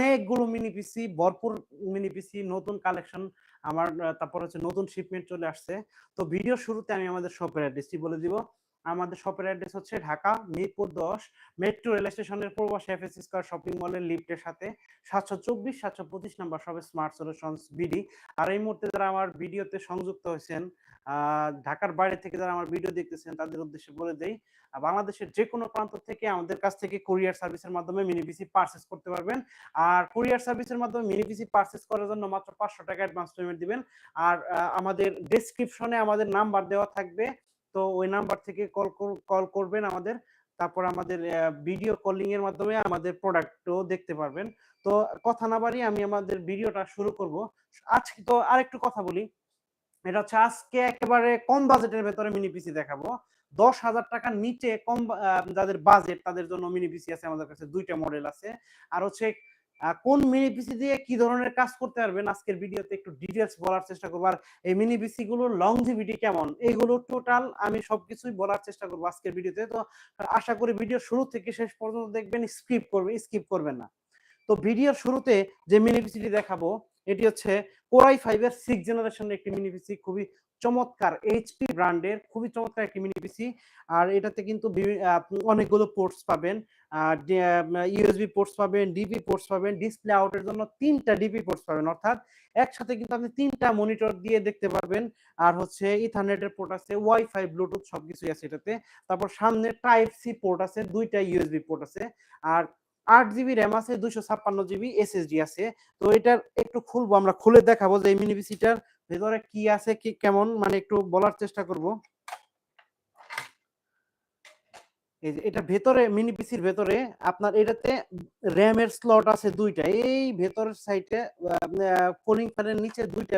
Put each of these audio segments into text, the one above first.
অনেকগুলো মিনি পিসি ভরপুর মিনি পিসি নতুন কালেকশন আমার তারপর হচ্ছে নতুন শিপমেন্ট চলে আসছে। তো ভিডিও শুরুতে আমি আমাদের শপের অ্যাড্রেসটি বলে দিব। আমাদের শপের অ্যাড্রেস হচ্ছে ঢাকা, মিরপুর দশ, মেট্রো রেল স্টেশনের পূর্ব এফএস স্কোয়ার শপিং মলের লিফটের সাথে সাতশো চব্বিশ, সাতশো পঁচিশ নাম্বার সবে স্মার্ট সলিউশনস বিডি। আর এই মুহূর্তে যারা আমার ভিডিওতে সংযুক্ত হয়েছেন ঢাকার বাইরে থেকে যারা আমার ভিডিও দেখতেছেন, তাদের উদ্দেশ্যে বলে দেই বাংলাদেশের যে কোনো প্রান্ত থেকে আমাদের কাছ থেকে কুরিয়ার সার্ভিসের মাধ্যমে মিনি পিসি পারচেস করতে পারবেন। আর কুরিয়ার সার্ভিসের মাধ্যমে মিনি পিসি পারচেস করার জন্য মাত্র পাঁচশো টাকা অ্যাডভান্স পেমেন্ট দিবেন। আর আমাদের ডেসক্রিপশনে আমাদের নাম্বার দেওয়া থাকবে। তো ওই নাম্বার থেকে কল কল করবেন আমাদের। তারপর আমাদের ভিডিও কলিং এর মাধ্যমে আমাদের প্রোডাক্টও দেখতে পারবেন। তো কথা না বাড়িয়ে আমি আমাদের ভিডিওটা শুরু করব। আজকে তো আরেকটু কথা বলি। এটা হচ্ছে আজকে একেবারে কম বাজেটের ভেতরে মিনি পিসি দেখাবো। দশ হাজার টাকার নিচে কম যাদের বাজেট তাদের জন্য মিনি পিসি আছে আমাদের কাছে। দুইটা মডেল আছে। আর হচ্ছে কোন মিনি পিসি দিয়ে কি ধরনের কাজ করতে পারবেন? আজকের ভিডিওতে একটু ডিটেলস বলার চেষ্টা করব। আর এই মিনি পিসি গুলোর লংজিভিটি কেমন? এগুলো টোটাল আমি সবকিছুই বলার চেষ্টা করব আজকের ভিডিওতে। তো আশা করি ভিডিও শুরু থেকে শেষ পর্যন্ত দেখবেন স্কিপ করবে স্কিপ করবেন না। তো ভিডিওর শুরুতে যে মিনি পিসিটি দেখাবো, এটি হচ্ছে কোরাই ফাইভের সিক্স জেনারেশনের একটি মিনি পিসি খুবই চমৎকার এইচপি ব্র্যান্ডের খুবই চমৎকার একটি মিনি পিসি আর এটাতে কিন্তু অনেকগুলো পোর্টস পাবেন। ইউএসবি পোর্টস পাবেন ডিপি পোর্টস পাবেন ডিসপ্লে আউটের জন্য তিনটা ডিপি পোর্টস পাবেন। অর্থাৎ একসাথে কিন্তু আপনি তিনটা মনিটর দিয়ে দেখতে পারবেন। আর হচ্ছে ইথারনেটের পোর্ট আছে ওয়াইফাই ব্লুটুথ সবকিছুই আছে এটাতে। তারপর সামনে টাইপ সি পোর্ট আছে, দুইটা ইউএসবি পোর্ট আছে। আর আট জিবি র্যাম আছে, দুইশো ছাপ্পান্ন জিবি এসএসডি আছে। তো এটার একটু খুলবো, আমরা খুলে দেখাবো যে এই মিনি ভেতরে কি আছে, কি কেমন মানে একটু বলার চেষ্টা করব। এই যে, এটা ভেতরে মিনি পিসির ভেতরে আপনার এটাতে র্যামের স্লট আছে দুইটা। এই ভেতরের সাইডে কুলিং ফ্যানের নিচে দুইটা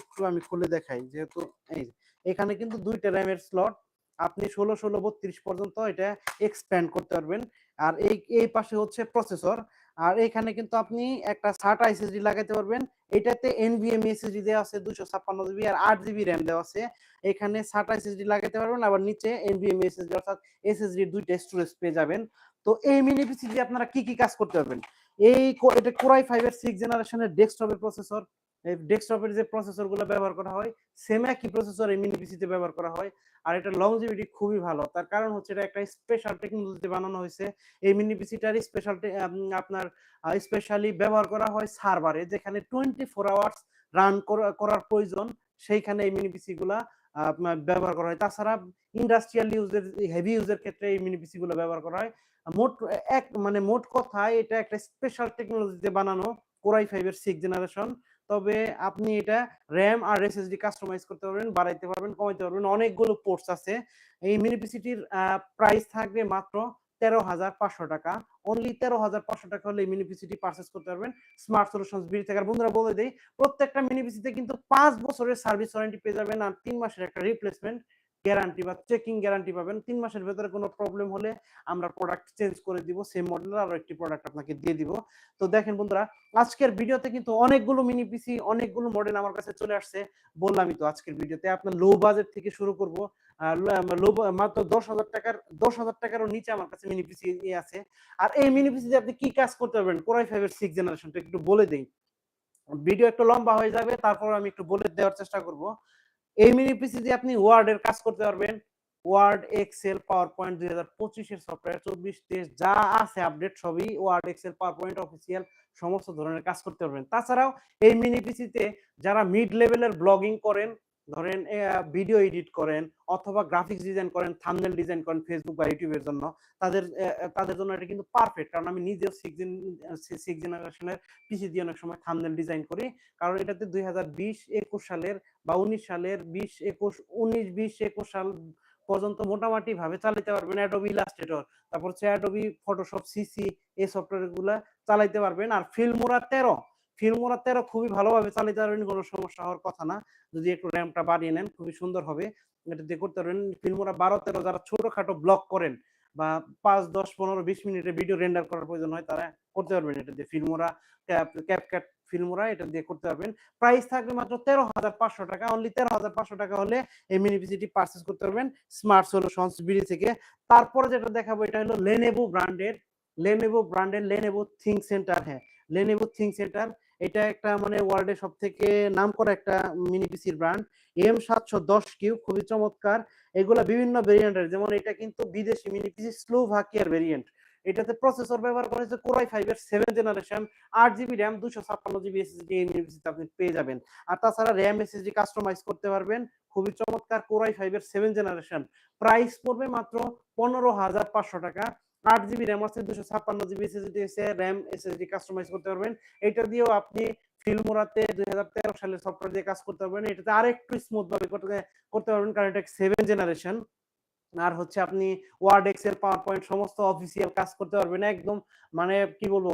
একটু আমি খুলে দেখাই। যেহেতু এই এখানে কিন্তু দুইটা র্যামের স্লট আপনি ষোলো ষোলো, বত্রিশ পর্যন্ত এটা এক্সপ্যান্ড করতে পারবেন। আর এই এই পাশে হচ্ছে প্রসেসর আর এখানে কিন্তু আপনি একটা সাটা এসএসডি লাগাইতে পারবেন। এটাতে এনভিএম এসএসডি দেওয়া আছে দুশো ছাপ্পান্ন জিবি আর আট জিবি র্যাম দেওয়া আছে। এখানে সাটা এসএসডি লাগাইতে পারবেন, আবার নিচে এনভিএমই এসএসডি অর্থাৎ এসএসডি দুইটা স্টোরেজ পেয়ে যাবেন। তো এই মিনি পিসি দিয়ে আপনারা কি কি কাজ করতে পারবেন? এই এটা কোরাই ফাইভ এর সিক্স জেনারেশনের ডেস্কটপের প্রসেসর ডেস্কটপের যে প্রসেসরগুলো ব্যবহার করা হয় সেম একই প্রসেসর এই মিনি পিসিতে ব্যবহার করা হয়। আর এটা লংজিভিটি খুবই ভালো। তার কারণ হচ্ছে এটা একটা স্পেশাল টেকনোলজিতে বানানো হয়েছে। এই মিনি পিসিটার স্পেশাল আপনার স্পেশালি ব্যবহার করা হয় সার্ভারে যেখানে টোয়েন্টি ফোর আওয়ার্স রান করার প্রয়োজন। সেইখানে এই মিনি পিসি গুলা আপনার ব্যবহার করা হয়। তাছাড়া ইন্ডাস্ট্রিয়াল ইউজের হেভি ইউজের ক্ষেত্রে এই মিনি পিসি গুলো ব্যবহার করা হয়। মোট, এক মানে মোট কথায় এটা একটা স্পেশাল টেকনোলজিতে বানানো কোরাই ফাইভের সিক্স জেনারেশন তবে আপনি এটা র্যাম আর এসএসডি কাস্টমাইজ করতে পারবেন, বাড়াইতে পারবেন, কমাইতে পারবেন। অনেকগুলো পোর্টস আছে। এই মিনিপিসিটির প্রাইস থাকবে মাত্র তেরো হাজার পাঁচশো টাকা। অনলি তেরো হাজার পাঁচশো টাকা হলে মিনিপিসিটি মিনি পারচেস করতে পারবেন। স্মার্ট সলিউশন বিডি থেকে আর বন্ধুরা, বলে দেয় প্রত্যেকটা মিনিপিসিতে কিন্তু পাঁচ বছরের সার্ভিস ওয়ারেন্টি পেয়ে যাবেন আর তিন মাসের একটা রিপ্লেসমেন্ট গ্যারান্টি বা চেকিং গ্যারান্টি পাবেন। তিন মাসের ভেতরে কোনো প্রবলেম হলে আমরা প্রোডাক্ট চেঞ্জ করে দিব সেম মডেলের আরও একটি প্রোডাক্ট আপনাকে দিয়ে দিব। তো দেখেন বন্ধুরা, আজকের ভিডিওতে কিন্তু অনেকগুলো মিনি পিসি অনেকগুলো মডেল আমার কাছে চলে আসছে। বললামই তো আজকের ভিডিওতে আপনার লো বাজেট থেকে শুরু করব। লো মাত্র দশ হাজার টাকার, দশ হাজার টাকারও নিচে আমার কাছে মিনি পিসি আছে। আর এই মিনি পিসি আপনি কি কাজ করতে পারবেন? কোরাই ফাইভের সিক্স জেনারেশনটা একটু বলে দেই। ভিডিও একটু লম্বা হয়ে যাবে, তারপর আমি একটু বলে দেওয়ার চেষ্টা করব। এই মিনি পিসি দিয়ে আপনি ওয়ার্ড এর কাজ করতে পারবেন। ওয়ার্ড এক্সেল পাওয়ার পয়েন্ট দুই হাজার পঁচিশের সফটওয়্যার চব্বিশ তেইশ যা আছে আপডেট সবই Word Excel PowerPoint official সমস্ত ধরনের কাজ করতে পারবেন। তাছাড়াও এই মিনি পিসিতে যারা মিড লেভেলের ব্লগিং করেন ধরেন ভিডিও এডিট করেন অথবা গ্রাফিক্স ডিজাইন করেন থামনেল ডিজাইন করেন ফেসবুক বা ইউটিউবের জন্য, তাদের তাদের জন্য এটা কিন্তু পারফেক্ট কারণ আমি নিজেও সিক্স জেনারেশনের পিসি দিয়ে অনেক সময় থামনেল ডিজাইন করি। কারণ এটাতে দুই হাজার বিশ, একুশ সালের বা উনিশ সালের, বিশ, একুশ, উনিশ, বিশ, একুশ সাল পর্যন্ত মোটামুটি ভাবে চালাতে পারবেন অ্যাডোবি ইলাস্ট্রেটর তারপর অ্যাডোবি ফটোশপ সিসি এই সফটওয়্যারগুলা চালাইতে পারবেন। আর ফিল্মোরা তেরো ফিল্মোরা তেরো খুবই ভালোভাবে চালাতে পারবেন কোনো সমস্যা হওয়ার কথা না। যদি একটু র্যামটা বাড়িয়ে নেন, খুবই সুন্দর হবে। এটা দিয়ে করতে পারবেন ফিল্মোরা বারো তেরো যারা ছোটখাটো ব্লগ করেন বা পাঁচ, দশ, পনেরো, বিশ মিনিটের ভিডিও রেন্ডার করার প্রয়োজন হয়, তারা করতে পারবেন এটা দিয়ে। ফিল্মোরা ক্যাপকাট ফিল্মোরা এটা দিয়ে করতে পারবেন। প্রাইস থাকবে মাত্র তেরো হাজার পাঁচশো টাকা। অনলি তেরো হাজার পাঁচশো টাকা হলে এই মিনি পিসিটি পারচেস করতে পারবেন স্মার্ট সলিউশনস বিডি থেকে। তারপরে যেটা দেখাবো, এটা হলো লেনেভো ব্র্যান্ডের লেনেভো ব্র্যান্ডের লেনেভো থিঙ্ক সেন্টার হ্যাঁ লেনেভো থিঙ্ক সেন্টার এটা একটা মানে ওয়ার্ল্ডের সব থেকে নাম করা একটা মিনি পিসির ব্র্যান্ড এম সাতশো দশ কিউ খুবই চমৎকার। এগুলা বিভিন্ন ভেরিয়েন্টের যেমন এটা কিন্তু বিদেশি মিনি পিসি স্লোভাকিয়ার ভেরিয়েন্ট এটাতে প্রসেসর ব্যবহার করা হয়েছে কোরাই ফাইভ এর সেভেন জেনারেশন আট জিবি র্যাম দুশো ছাপ্পান্ন জিবি এসএসডি এই মিনিপিসিতে আপনি পেয়ে যাবেন। আর তাছাড়া র্যাম এসএসডি কাস্টমাইজ করতে পারবেন। খুবই চমৎকার কোরাই ফাইভ এর সেভেন জেনারেশন প্রাইস পড়বে মাত্র পনেরো হাজার পাঁচশো টাকা। আট জিবি র্যাম আছে দুশো ছাপ্পান্ন জিবি এসএসডি আছে র্যাম এসএসডি কাস্টমাইজ করতে পারবেন। এটা দিয়েও আপনি ফিল্মোরাতে দুই হাজার তেরো সালের সফটওয়্যার দিয়ে কাজ করতে পারবেন। এটাতে আরেকটু স্মুথ ভাবে করতে করতে পারবেন, কারণ এটা সেভেন জেনারেশন আর হচ্ছে আপনি ওয়ার্ড এক্সেল পাওয়ার পয়েন্ট সমস্ত অফিসিয়াল কাজ করতে পারবেন। একদম মানে কি বলব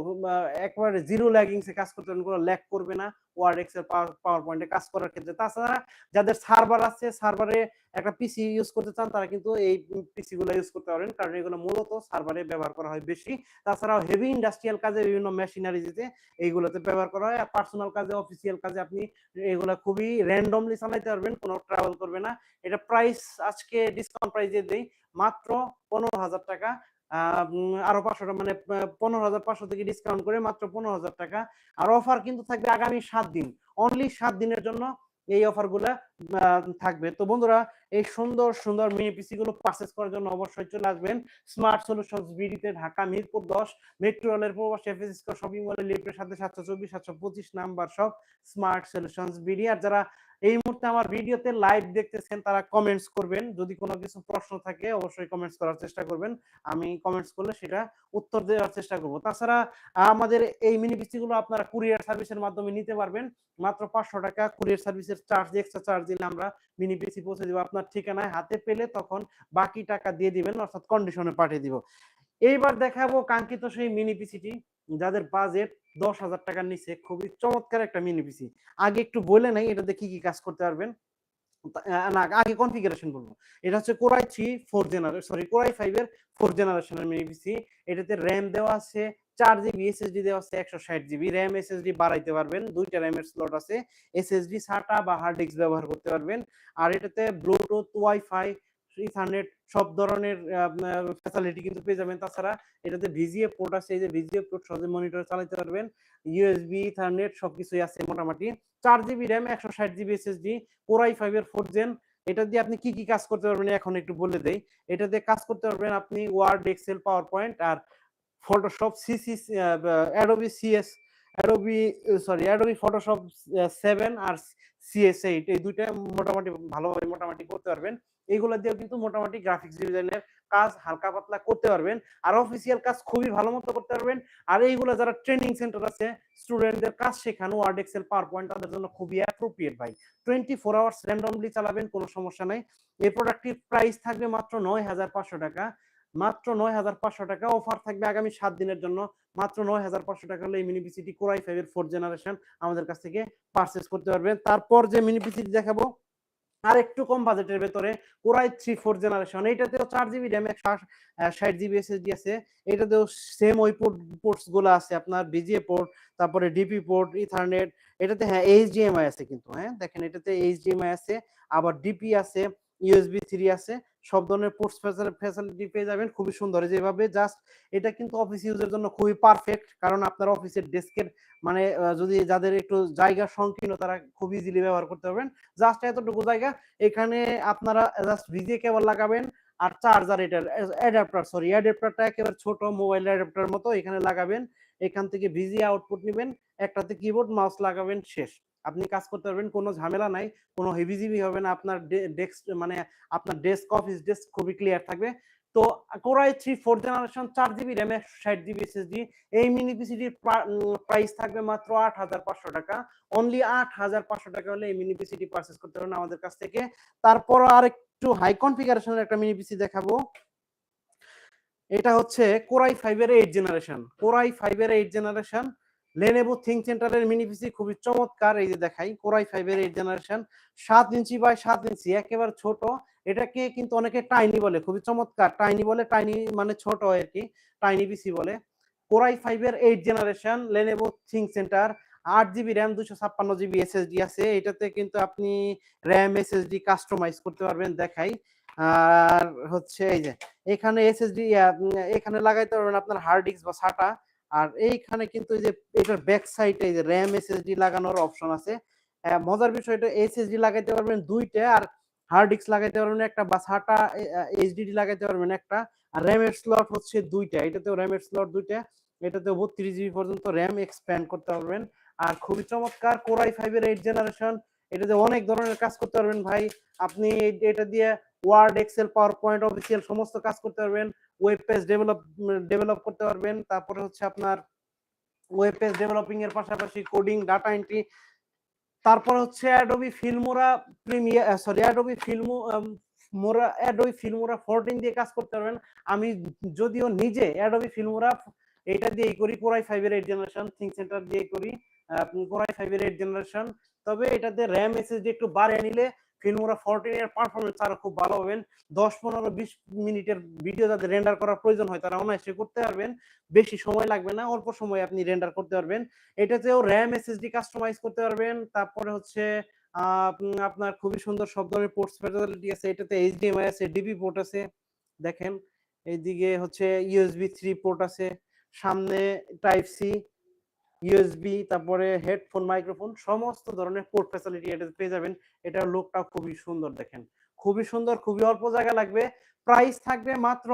একবারে জিরো ল্যাগিংস কাজ করতে পারবেন, কোনো ল্যাগ করবে না। ওয়ার্ড এক্সেল পাওয়ার পয়েন্টে কাজ করার ক্ষেত্রে। তাছাড়া যাদের সার্ভার আছে সার্ভারে একটা পিসি ইউজ করতে চান, তারা কিন্তু এই পিসি গুলো ইউজ করতে পারেন, কারণ এগুলো মূলত সার্ভারে ব্যবহার করা হয় বেশি। তাছাড়াও হেভি ইন্ডাস্ট্রিয়াল কাজে বিভিন্ন মেশিনারিজে এইগুলোতে ব্যবহার করা হয়। আর পার্সোনাল কাজে অফিসিয়াল কাজে আপনি এগুলো খুবই র্যান্ডমলি চালাইতে পারবেন, কোনো ট্রাভেল করবে না। এটা প্রাইস আজকে ডিসকাউন্ট প্রাইসে দেই মাত্র পনেরো হাজার টাকা। আরও পাঁচশো মানে পনেরো হাজার পাঁচশো থেকে ডিসকাউন্ট করে মাত্র পনেরো হাজার টাকা। আর অফার কিন্তু থাকবে আগামী সাত দিন। অনলি সাত দিনের জন্য এই অফারগুলা থাকবে। তো বন্ধুরা, এই সুন্দর সুন্দর মিনি পিসি গুলো পারচেস করার জন্য অবশ্যই চলে আসবেন। স্মার্ট সলিউশনস বিডিতে ঢাকা, মিরপুর দশ মেট্রো রেলের প্রবাস এফএস শপিং মলের লিফটের সাথে সাতশো চব্বিশ, সাতশো পঁচিশ নাম্বার সব স্মার্ট সলিউশনস বিডি আর যারা এই মুহূর্তে আমার ভিডিওতে লাইভ দেখতেছেন তারা কমেন্টস করবেন। যদি কোনো কিছু প্রশ্ন থাকে, অবশ্যই কমেন্টস করার চেষ্টা করবেন। আমি কমেন্টস করলে সেটা উত্তর দেওয়ার চেষ্টা করব। তাছাড়া আমাদের এই মিনি পিসিগুলো আপনারা কুরিয়ার সার্ভিসের মাধ্যমে নিতে পারবেন। মাত্র পাঁচশো টাকা কুরিয়ার সার্ভিসের চার্জ এক্সট্রা চার্জ দিলে আমরা মিনি পিসি পৌঁছে দিব। আপনার ঠিকানায় হাতে পেলে তখন বাকি টাকা দিয়ে দিবেন, অর্থাৎ কন্ডিশনে পাঠিয়ে দিব। এইবার দেখাবো কাঙ্ক্ষিত সেই মিনি পিসিটি যাদের বাজেট দশ হাজার টাকার নিচে, খুবই চমৎকার একটা মিনি পিসি আগে একটু বলে নাই, এটাতে কি কি কাজ করতে পারবেন। না, আগে কনফিগারেশন বলব। এটা হচ্ছে core i three four generation sorry core i five এর ফোর জেনারেশনের মিনি পিসি এটাতে র্যাম দেওয়া আছে, চার জিবি এসএসডি দেওয়া আছে, একশো ষাট জিবি র্যাম এসএসডি বাড়াইতে পারবেন, দুইটা র্যামের স্লট আছে। এসএসডি সাটা বা হার্ড ডিস্ক ব্যবহার করতে পারবেন। আর এটাতে ব্লুটুথ ওয়াইফাই ইথারনেট সব ধরনের ফ্যাসিলিটি কিন্তু পেয়ে যাবেন। তাছাড়া এটাতে ভিজিএ পোর্ট আছে, এই যে ভিজিএ পোর্ট সহজে মনিটর চালাতে পারবেন। ইউএসবি ইথারনেট সবকিছুই আছে মোটামুটি। চার জিবি র্যাম একশো ষাট GB SSD core i five এর ফোর জেন এটা দিয়ে আপনি কি কি কাজ করতে পারবেন, এখন একটু বলে দেই। এটা দিয়ে কাজ করতে পারবেন আপনি ওয়ার্ড এক্সেল পাওয়ার পয়েন্ট আর Photoshop CC Adobe CS Adobe sorry Adobe Photoshop seven আর সিএস এইট এই দুইটা মোটামুটি ভালোভাবে মোটামুটি করতে পারবেন। এইগুলো দিয়েও কিন্তু মোটামুটি গ্রাফিক্স ডিজাইনের কাজ হালকা পাতলা করতে পারবেন। আর অফিসিয়াল কাজ খুবই ভালো মতো করতে পারবেন। আর এইগুলো যারা ট্রেনিং সেন্টার আছে স্টুডেন্টদের কাজ শেখানো ওয়ার্ড এক্সেল পাওয়ার পয়েন্ট তাদের জন্য খুবই অ্যাপ্রোপ্রিয়েট ভাই। টোয়েন্টি ফোর আওয়ার্স র্যান্ডমলি চালাবেন, কোনো সমস্যা নাই। এই প্রোডাক্টটির প্রাইস থাকবে মাত্র নয় হাজার পাঁচশো টাকা। মাত্র নয় হাজার পাঁচশো টাকা অফার থাকবে আগামী সাত দিনের জন্য। মাত্র নয় হাজার পাঁচশো টাকা হলে এই মিনি পিসিটি কোরাই ফাইভ এর ফোর্থ জেনারেশন আমাদের কাছ থেকে পারচেস করতে পারবেন। তারপর যে মিনি পিসিটি দেখাবো আর একটু কম বাজেটের ভেতরে core i three four generation এইটাতেও চার জিবি র্যাম একশো ষাট জিবি এসএসডি আছে। এটাতেও সেম ওই পোর্ট পোর্টসগুলো আছে আপনার বিজিএ পোর্ট তারপরে ডিপি পোর্ট ইথারনেট এটাতে হ্যাঁ এইচডিএমআই আছে কিন্তু হ্যাঁ দেখেন এটাতে এইচডিএমআই আছে, আবার ডিপি আছে ইউএসবি থ্রি আছে। সব ধরনের পোর্টস ফ্যাসিলিটি পেয়ে যাবেন, খুবই সুন্দর। যেভাবে জাস্ট এটা কিন্তু অফিস ইউজের জন্য খুবই পারফেক্ট কারণ আপনার অফিসের ডেস্কের মানে যদি যাদের একটু জায়গা সংকীর্ণ, তারা খুব ইজিলি ব্যবহার করতে পারবেন। জাস্ট এতটুকু জায়গা। এখানে আপনারা জাস্ট ভিজিএ কেবল লাগাবেন, আর চার্জার এটার অ্যাডাপ্টার সরি অ্যাডাপ্টারটা একেবারে ছোট মোবাইল অ্যাডাপ্টার মতো এখানে লাগাবেন। এখান থেকে ভিজি আউটপুট নেবেন। একটাতে কিবোর্ড মাউস লাগাবেন, শেষ। আপনি কাজ করতে পারবেন, কোনো ঝামেলা নাই, কোনো হেভিজিবি হবে না, আপনার ডেস্ক মানে আপনার ডেস্ক অফিস ডেস্ক খুবই ক্লিয়ার থাকবে। তো core i three four generation চার জিবি র্যাম একশো ষাট জিবি এসএসডি এই মিনি পিসিটির প্রাইস থাকবে মাত্র আট হাজার পাঁচশো টাকা। অনলি আট হাজার পাঁচশো টাকা হলে এই মিনি পিসিটি পারচেস করতে পারবেন আমাদের কাছ থেকে। তারপর আর একটু হাই কনফিগারেশনের একটা মিনি পিসি দেখাবো। এটা হচ্ছে কোরাই ফাইভের এইট জেনারেশন কোরাই ফাইভের এইট জেনারেশন লেনেভো থিঙ্ক সেন্টারের মিনি পিসি খুবই চমৎকার, এই যে দেখাই কোরাই ফাইভের এইট জেনারেশন সাত ইঞ্চি বাই সাত ইঞ্চি, একেবারে ছোট। এটাকে কিন্তু অনেকে টাইনি বলে, খুবই চমৎকার। টাইনি বলে টাইনি মানে ছোট আর কি টাইনি পিসি বলে কোরাই ফাইভের eight generation Lenovo think centre আট জিবি র্যাম দুশো ছাপ্পান্ন জিবি এসএসডি আছে। এটাতে কিন্তু আপনি র্যাম এসএসডি কাস্টমাইজ করতে পারবেন, দেখাই। আর হচ্ছে এই যে, এখানে এসএসডি এখানে লাগাইতে পারবেন আপনার হার্ড ডিস্ক বা সাটা আর এইখানে কিন্তু এই যে এটার ব্যাক সাইডে যে র্যাম এসএসডি লাগানোর অপশন আছে। মজার বিষয় এটা এসএসডি লাগাইতে পারবেন দুইটা আর হার্ড ডিস্ক লাগাইতে পারবেন একটা বা সাটা এইচডিডি লাগাইতে পারবেন একটা। আর র্যামের স্লট হচ্ছে দুইটা, এটাতেও র্যামের স্লট দুইটা এটাতে বত্রিশ জিবি পর্যন্ত র্যাম এক্সপ্যান্ড করতে পারবেন। আর খুবই চমৎকার কোরাই ফাইভের এইট জেনারেশন এটাতে অনেক ধরনের কাজ করতে পারবেন ভাই। আপনি এটা দিয়ে Word Excel PowerPoint official সমস্ত কাজ করতে পারবেন। ওয়েব পেজ ডেভেলপ ডেভেলপ করতে পারবেন। তারপরে হচ্ছে আপনার ওয়েব পেজ ডেভেলপিং এর পাশাপাশি কোডিং ডাটা এন্ট্রি তারপর হচ্ছে Adobe Filmora Premiere sorry Adobe Filmora Adobe Filmora 14 দিয়ে কাজ করতে পারবেন। আমি যদিও নিজে অ্যাডোবি ফিল্মোরা এটা দিয়েই করি কোরাই ফাইভের এইট জেনারেশন থিঙ্ক সেন্টার দিয়ে করি কোরাই ফাইভের এইট জেনারেশন তবে এটাতে র্যাম এসএসডি একটু বাড়িয়ে নিলে ফিল্মোরা ফোরটিন এর পারফরমেন্স আরও খুব ভালো হবেন দশ, পনেরো, বিশ মিনিটের ভিডিও যাদের রেন্ডার করার প্রয়োজন হয়, তারা অনায়াসে করতে পারবেন। বেশি সময় লাগবে না, অল্প সময় আপনি রেন্ডার করতে পারবেন। এটাতেও র্যাম এসএসডি কাস্টমাইজ করতে পারবেন। তারপরে হচ্ছে আপনার খুবই সুন্দর সব ধরনের পোর্টস ফ্যাসিলিটি আছে। এটাতে এইচডিএমআই আছে ডিবি পোর্ট আছে। দেখেন, এইদিকে হচ্ছে ইউএসবি থ্রি পোর্ট আছে। সামনে টাইপ সি ইউএসবি তারপরে হেডফোন, মাইক্রোফোন, সমস্ত ধরনের পোর্ট ফ্যাসিলিটি এটা পেয়ে যাবেন। এটার লোকটা খুবই সুন্দর দেখেন। খুবই সুন্দর, খুবই অল্প জায়গা লাগবে। প্রাইস থাকবে মাত্র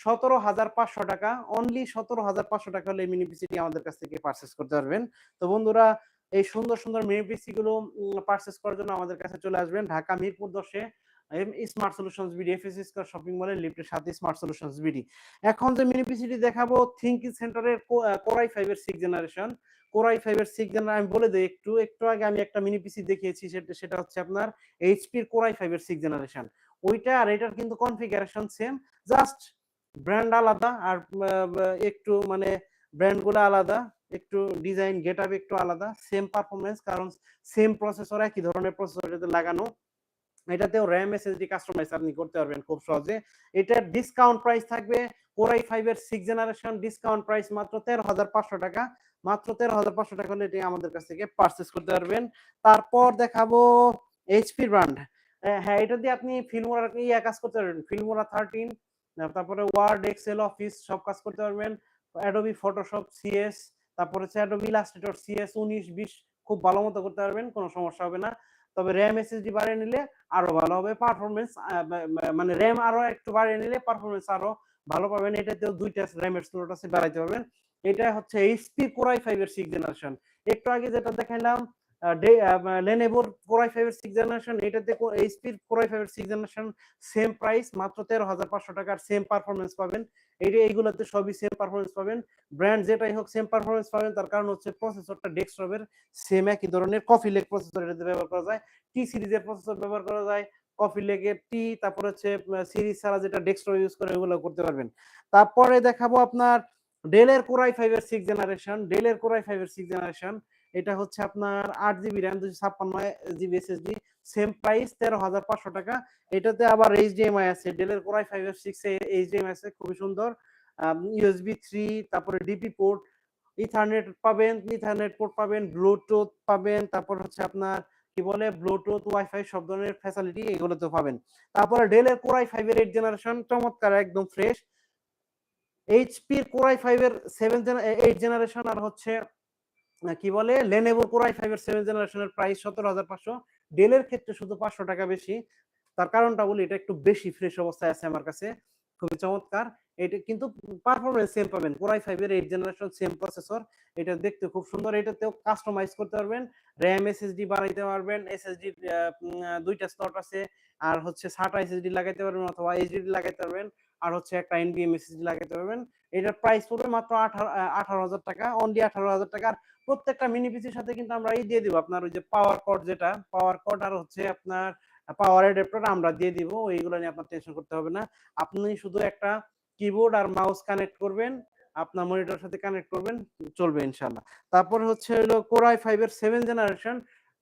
সতেরো হাজার পাঁচশো টাকা। অনলি সতেরো হাজার পাঁচশো টাকা হলে মিনি পিসিটি আমাদের কাছ থেকে পারচেস করতে পারবেন। তো বন্ধুরা, এই সুন্দর সুন্দর মিনি পিসি গুলো পারচেস করার জন্য আমাদের কাছে চলে আসবেন। ঢাকা মিরপুর দশে। স্মার্ট সলিউশনস বিডি শপিং মলের লিফটের সাথে স্মার্ট সলিউশনস বিডি এখন যে মিনি পিসিটি দেখাবো সেন্টারের কোরাই ফাইভের সিক্স জেনারেশন কোরাই জেনারেশন আমি বলে একটু একটু আগে আমি একটা মিনি পিসি দেখিয়েছি, সেটা সেটা হচ্ছে আপনার কোরাই জেনারেশন ওইটা আর এটার কিন্তু কনফিগারেশন সেম জাস্ট ব্র্যান্ড আলাদা আর একটু মানে ব্র্যান্ডগুলো আলাদা, একটু ডিজাইন গেট একটু আলাদা সেম পারফরমেন্স কারণ সেম প্রসেসর একই ধরনের প্রসেসর লাগানো। এটাতেও র্যাম এসএসডি কাস্টমাইজ আপনি করতে পারবেন খুব সহজে। এটার ডিসকাউন্ট প্রাইস থাকবে কোরাই ফাইভের সিক্স জেনারেশন ডিসকাউন্ট প্রাইস মাত্র তেরো হাজার পাঁচশো টাকা। মাত্র তেরো হাজার পাঁচশো টাকা হলে এটি আমাদের কাছ থেকে পারচেস করতে পারবেন। তারপর দেখাবো এইচপি ব্র্যান্ড হ্যাঁ এটা দিয়ে আপনি ফিল্মোরা ইয়া কাজ করতে পারবেন। ফিল্মোরা থার্টিন তারপরে ওয়ার্ড এক্সেল অফিস সব কাজ করতে পারবেন। অ্যাডোবি ফটোশপ সিএস তারপর হচ্ছে অ্যাডোবি ইলাস্ট্রেটর সিএস উনিশ, বিশ খুব ভালো মতো করতে পারবেন, কোনো সমস্যা হবে না। তবে র্যাম এসএসডি বাড়িয়ে নিলে আরও ভালো হবে। পারফরমেন্স মানে র্যাম আরও একটু বাড়িয়ে নিলে পারফরমেন্স আরও ভালো পাবেন। এটাতেও দুইটা র্যামের স্লট আছে, বাড়াইতে পারবেন। এটা হচ্ছে এইচপি কোরাই ফাইভ এর সিক্স জেনারেশন একটু আগে যেটা দেখাইলাম লেনেভোর কোরাই ফাইভ এর সিক্স জেনারেশন এটাতে এইচপি কোরাই ফাইভ এর সিক্স জেনারেশন সেম প্রাইস মাত্র তেরো হাজার পাঁচশো টাকার সেম পারফরমেন্স পাবেন। এইটা এইগুলোতে সবই সেম পারফরমেন্স পাবেন। ব্র্যান্ড যেটাই হোক সেম পারফরমেন্স পাবেন, তার কারণ হচ্ছে প্রসেসরটা ডেস্কটপের সেম একই ধরনের। কফি লেক প্রসেসর এটাতে ব্যবহার করা যায়। টি সিরিজের প্রসেসর ব্যবহার করা যায়। কফি লেগের টি তারপর হচ্ছে সিরিজ ছাড়া যেটা ডেস্কটপ ইউজ করে ওগুলো করতে পারবেন। তারপরে দেখাবো আপনার ডেলের কোরাই ফাইভ এর সিক্স জেনারেশন ডেলের কোরাই ফাইভ এর সিক্স জেনারেশন এটা হচ্ছে আপনার আট জিবি র্যাম দুশো ছাপ্পান্ন জিবি এসএসডি সেম প্রাইস তেরো হাজার পাঁচশো টাকা। এটাতে আবার এইচডিএমআই আছে ডেলের কোরাই ফাইভ এর সিক্স এইচডিএমআই আছে, খুবই সুন্দর। ইউএসবি থ্রি তারপরে ডিপি পোর্ট ইথারনেট পাবেন ইথারনেট পোর্ট পাবেন ব্লুটুথ পাবেন, তারপর হচ্ছে আপনার কি বলে ব্লুটুথ ওয়াইফাই সব ধরনের ফ্যাসিলিটি এগুলো তো পাবেন। তারপরে ডেলের কোরাই ফাইভ এর এইট জেনারেশন চমৎকার, একদম ফ্রেশ এইচপির কোরাই ফাইভ এর সেভেন এইট জেনারেশন আর হচ্ছে কি বলে? লেনেভো কোরাই ফাইভ এর সেভেন জেনারেশনের প্রাইস সতেরো হাজার পাঁচশো। ডেলের ক্ষেত্রে শুধু পাঁচশো টাকা বেশি। তার কারণটা বলি, এটা একটু বেশি ফ্রেশ অবস্থায় আছে আমার কাছে। খুবই চমৎকার। এটা কিন্তু পারফরমেন্স সেম পাবেন। কোরাই ফাইভ এর এইট জেনারেশন সেম প্রসেসর এটা দেখতে খুব সুন্দর। এটাতেও কাস্টমাইজ করতে পারবেন। র্যাম এসএসডি বাড়াইতে পারবেন। এসএসডি দুইটা স্লট আছে। আর হচ্ছে সাটা এসএসডি লাগাইতে পারবেন অথবা এইচডি লাগাইতে পারবেন। আর হচ্ছে একটা এনবিএম এসএসডি লাগাইতে পারবেন। এটার প্রাইস পড়বে মাত্র আঠারো হাজার টাকা অনলি আঠারো হাজার টাকার প্রত্যেকটা মিনি পিসির সাথে কিন্তু আমরা এই দিয়ে দিব। আপনার ওই যে পাওয়ার কর্ড যেটা পাওয়ার কর্ড আর হচ্ছে আপনার পাওয়ার অ্যাডাপ্টার আমরা দিয়ে দিব। এইগুলো নিয়ে আপনার টেনশন করতে হবে না। আপনি শুধু একটা কিবোর্ড আর মাউস কানেক্ট করবেন, আপনার মনিটরের সাথে কানেক্ট করবেন, চলবে ইনশাল্লাহ তারপর হচ্ছে হলো কোরাই ফাইভ এর seven generation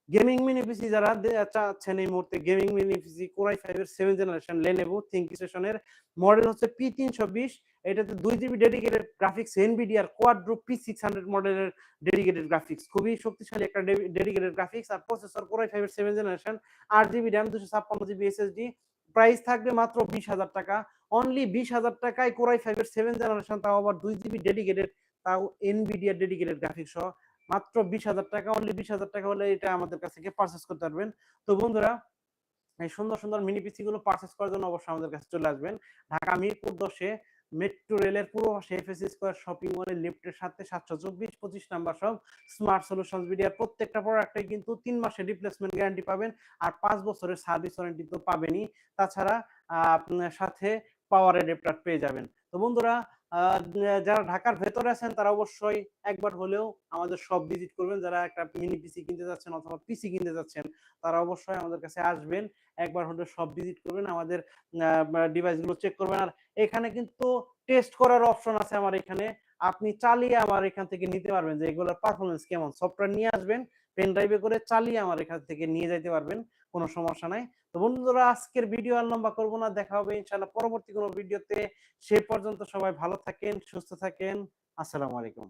gaming mini PC যারা চাচ্ছেন এই মুহূর্তে gaming mini PC core i five এর সেভেন জেনারেশন লেনেভো থিঙ্ক স্টেশনের মডেল হচ্ছে পি তিনশো বিশ এটাতে দুই GB dedicated graphics Nvidia Quadro P six hundred মডেলের ডেডিকেটেড গ্রাফিক্স খুবই শক্তিশালী একটা ডেডিকেটেড গ্রাফিক্স আর প্রসেসর কোরাই ফাইভ এর সেভেন জেনারেশন আট জিবি র্যাম দুশো ছাপ্পান্ন জিবি এসএসডি প্রাইস থাকবে মাত্র বিশ হাজার টাকা। অনলি বিশ হাজার টাকায় কোরাই ফাইভ এর সেভেন জেনারেশন তাও আবার দুই জিবি ডেডিকেটেড তাও এনভিডিয়া ডেডিকেটেড গ্রাফিক্স সহ। মাত্র বিশ হাজার টাকা অনলি বিশ হাজার টাকা হলে এটা আমাদের কাছ থেকে পারচেস করতে পারবেন। তো বন্ধুরা, এই সুন্দর সুন্দর মিনি পিসি গুলো পারচেস করার জন্য অবশ্যই আমাদের কাছে চলে আসবেন। ঢাকা মিরপুর দশে মেট্রো রেলের পূর্ব পাশে এফএসি স্কোয়ার শপিং মলের লিফটের সাথে সাতশো চব্বিশ, পঁচিশ নাম্বার সব স্মার্ট সলিউশন মিডিয়ার প্রত্যেকটা প্রোডাক্টে কিন্তু তিন মাসের রিপ্লেসমেন্ট গ্যারান্টি পাবেন আর পাঁচ বছরের সার্ভিস ওয়ারেন্টি তো পাবেনই। তাছাড়া আপনার সাথে পাওয়ার অ্যাডাপ্টার পেয়ে যাবেন। তো বন্ধুরা যারা ঢাকার ভেতরে আছেন, তারা অবশ্যই একবার হলেও আমাদের সব ভিজিট করবেন। যারা একটা মিনি পিসি কিনতে যাচ্ছেন অথবা পিসি কিনতে যাচ্ছেন, তারা অবশ্যই আমাদের কাছে আসবেন। একবার হলে সব ভিজিট করবেন, আমাদের ডিভাইসগুলো চেক করবেন। আর এখানে কিন্তু টেস্ট করার অপশন আছে আমার এখানে। আপনি চালিয়ে আমার এখান থেকে নিতে পারবেন যে এগুলোর পারফরমেন্স কেমন। সফটওয়্যার নিয়ে আসবেন পেন ড্রাইভে করে চালিয়ে আমার এখান থেকে নিয়ে যাইতে পারবেন, কোনো সমস্যা নাই। তো বন্ধুরা, আজকের ভিডিও আর লম্বা করব না। দেখা হবে ইনশাল্লাহ পরবর্তী কোনো ভিডিওতে সে পর্যন্ত সবাই ভালো থাকেন, সুস্থ থাকেন। আসসালামু আলাইকুম।